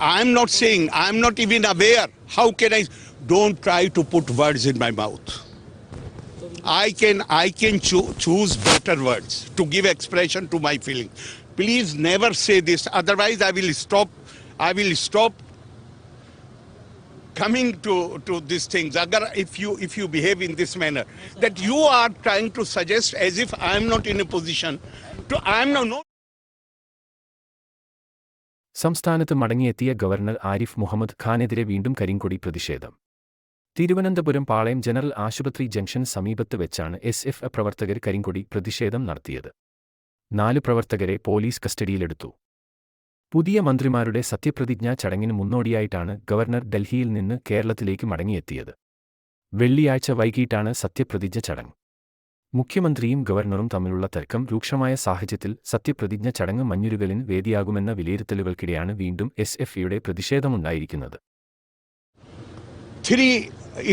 I'm not saying, I'm not even aware. How can I? Don't try to put words in my mouth. I can, I can choo- choose better words to give expression to my feeling. Please never say this. Otherwise, I will stop. I will stop coming to, to these things. Agar, if you if you behave in this manner, that you are trying to suggest as if I am not in a position to. I am not. no. സംസ്ഥാനത്ത് മടങ്ങിയെത്തിയ governor Arif Muhammad ഖാനെതിരെ വീണ്ടും കരിങ്കൊടി പ്രതിഷേധം. Thiruvananthapuram Palayam general ആശുപത്രി junction സമീപത്ത് വെച്ചാണ് S F പ്രവർത്തകർ കരിങ്കൊടി പ്രതിഷേധം നടത്തിയത്. നാല് പ്രവർത്തകരെ പോലീസ് കസ്റ്റഡിയിലെടുത്തു. പുതിയ മന്ത്രിമാരുടെ സത്യപ്രതിജ്ഞാ ചടങ്ങിന് മുന്നോടിയായിട്ടാണ് ഗവർണർ ഡൽഹിയിൽ നിന്ന് കേരളത്തിലേക്ക് മടങ്ങിയെത്തിയത്. വെള്ളിയാഴ്ച വൈകിട്ടാണ് സത്യപ്രതിജ്ഞ ചടങ്ങ്. മുഖ്യമന്ത്രിയും ഗവർണറും തമ്മിലുള്ള തർക്കം രൂക്ഷമായ സാഹചര്യത്തിൽ സത്യപ്രതിജ്ഞ ചടങ്ങ് മഞ്ഞുരുകലിന് വേദിയാകുമെന്ന വിലയിരുത്തലുകൾക്കിടെയാണ് വീണ്ടും എസ് എഫ് ഐയുടെ പ്രതിഷേധമുണ്ടായിരിക്കുന്നത് three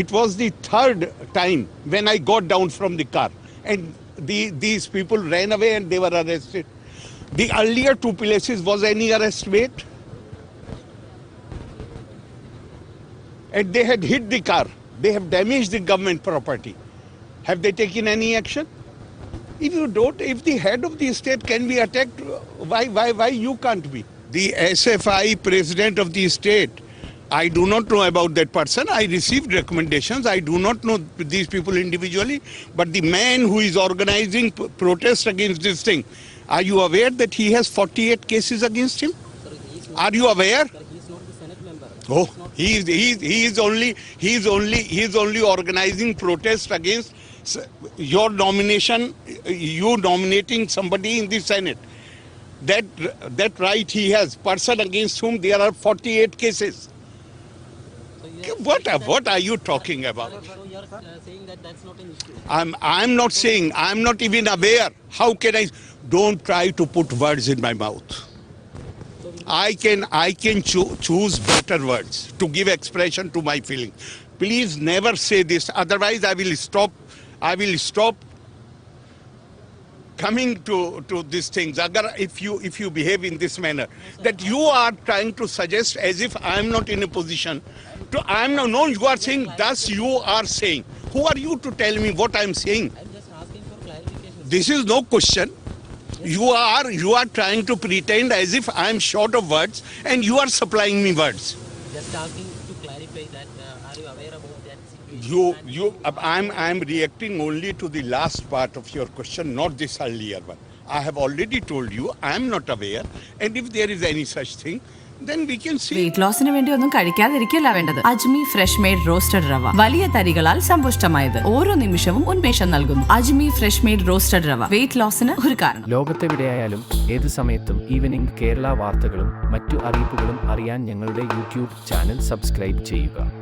it was the third time when i got down from the car and the, these people ran away and they were arrested the earlier two places was any arrest made and they had hit the car they have damaged the government property have they taken any action if you don't if the head of the state can be attacked why why why you can't be the sfi president of the state I do not know about that person. I received recommendations. I do not know these people individually. But the man who is organizing protest against this thing, are you aware that he has 48 cases against him? Are you aware? Oh, he is, he is, he is only he is only he is only organizing protest against your nomination, you nominating somebody in the Senate. That that right he has. Person against whom there are 48 cases. What what are you talking about? I'm I'm not saying I'm not even aware. How can I? Don't try to put words in my mouth. I can I can choo- choose better words to give expression to my feeling. Please never say this. Otherwise, I will stop. I will stop coming to, to these things. Agar, if you if you behave in this manner, that you are trying to suggest as if I am not in a position to. I am no no. You are saying thus you are saying. Who are you to tell me what I am saying? I'm just asking for clarification. This is no question. You are you are trying to pretend as if I am short of words and you are supplying me words. Just asking to that. Uh, are you aware about that situation? You you I'm I'm reacting only to the last part of your question, not this earlier one. I have already told you I am not aware, and if there is any such thing, then we can see. Weight ലോസിന് വേണ്ടി ഒന്നും കഴിക്കാതിരിക്കല്ല വേണ്ടത്. അജ്മി fresh made roasted റവ. വലിയ തരികളാൽ സമ്പുഷ്ടമായത്. ഓരോ നിമിഷവും ഉന്മേഷം നൽകുന്നു. Ajmi fresh made roasted rava. Weight ലോസിന് ഒരു കാരണം. ലോകത്തെവിടെയായാലും ഏത് സമയത്തും ഈവനിംഗ് കേരള വാർത്തകളും മറ്റു അറിയിപ്പുകളും അറിയാൻ ഞങ്ങളുടെ യൂട്യൂബ് ചാനൽ സബ്സ്ക്രൈബ് ചെയ്യുക.